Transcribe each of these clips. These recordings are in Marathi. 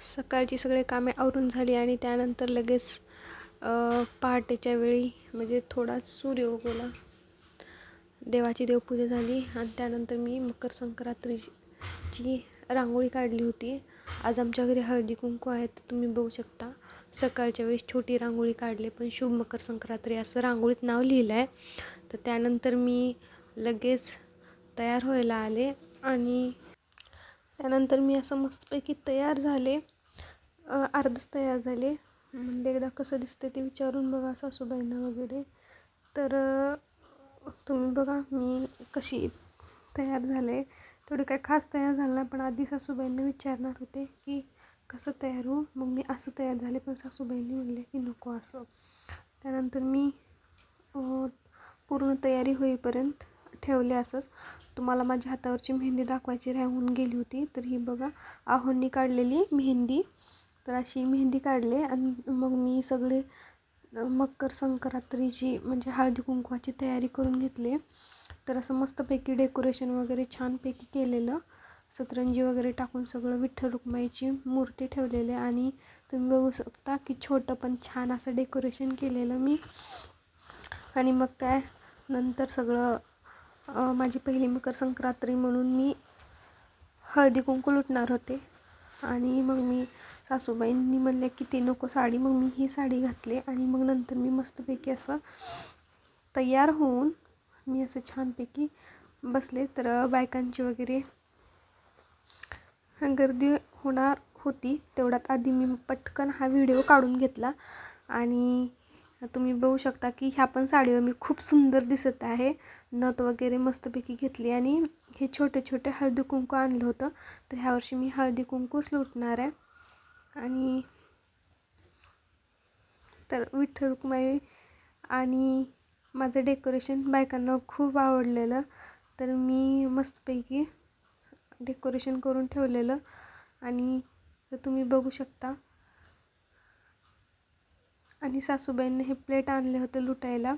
सकाळची सगळे कामे आवरून झाली आणि त्यानंतर लगेच पहाटेच्या वेळी म्हणजे थोडा सूर्य उगवला. देवाची देवपूजा झाली आणि त्यानंतर मी मकर संक्रांतीची रांगोळी काढली होती. आज आमच्या घरी हळदी कुंकू आहे तर तुम्ही बघू शकता. सकाळच्या वेळेस छोटी रांगोळी काढली पण शुभ मकर संक्रांती असं रांगोळीत नाव लिहिलं आहे तर त्यानंतर मी लगेच तयार व्हायला आले आणि त्यानंतर मी असं मस्तपैकी तयार झाले. अर्धच तयार झाले. म्हणजे एकदा कसं दिसते ते विचारून बघा सासूबाईंना वगैरे. तर तुम्ही बघा मी कशी तयार झाले. थोडी काय खास तयार झालं नाही पण आधी सासूबाईंना विचारणार होते की कसं तयार होऊ? मग मी असं तयार झाले पण सासूबाईंनी म्हणले की नको असं. त्यानंतर मी पूर्ण तयारी होईपर्यंत ठेवले असंच. तुम्हाला माझ्या हातावरची मेहंदी दाखवायची राहून गेली होती. तर ही बघा आहोंनी काढलेली मेहंदी. तर अशी मेहंदी काढले आणि मग मी सगळे मकर संक्रांतीची म्हणजे हळदी कुंकवाची तयारी करून घेतली. तर असं मस्तपैकी डेकोरेशन वगैरे छानपैकी केलेलं. सतरंजी वगैरे टाकून सगळं विठ्ठल रुक्माईची मूर्ती ठेवलेली आणि तुम्ही बघू शकता की छोटं पण छान असं डेकोरेशन केलेलं मी. आणि मग काय नंतर सगळं माझी पहिली मकर संक्रांती म्हणून मी हळदी कुंकू लुटणार होते. आणि मग मी सासूबाईंनी म्हणले की ती नको साडी. मग मी ही साडी घातली आणि मग नंतर मी मस्तपैकी असं तयार होऊन मी असं छानपैकी बसले. तर बायकांची वगैरे गर्दी होणार होती. तेवढ्यात आधी मी पटकन हा व्हिडिओ काढून घेतला आणि तुम्ही बघू शकता की ह्या पण साडीवर मी खूप सुंदर दिसत आहे. नथ वगैरे मस्तपैकी घेतली आणि हे छोटे छोटे हळदी कुंकू आणलं होतं. तर ह्या वर्षी मी हळदी कुंकूच लुटणार आहे. आणि तर विठ्ठल रुक्माई आणि माझं डेकोरेशन बायकांना खूप आवडलेलं. तर मी मस्तपैकी डेकोरेशन करून ठेवलेलं. आणि तर तुम्ही बघू शकता आणि सासूबाईंनी हे प्लेट आणले होते लुटायला.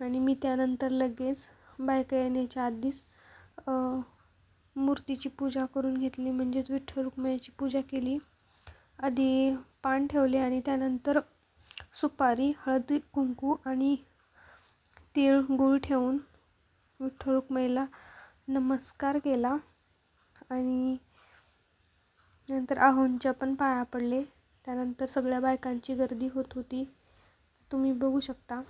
आणि मी त्यानंतर लगेच बायका येण्याच्या आधीच मूर्तीची पूजा करून घेतली. म्हणजेच विठ्ठल रुक्माईची पूजा केली. आधी पान ठेवले आणि त्यानंतर सुपारी हळदी कुंकू आणि तीळ गूळ ठेवून विठ्ठल रुक्माईला नमस्कार केला. आणि नंतर आहोंच्या पण पाया पडले. त्यानंतर सगळ्या बायकांची गर्दी होत होती. तुम्ही बघू शकता.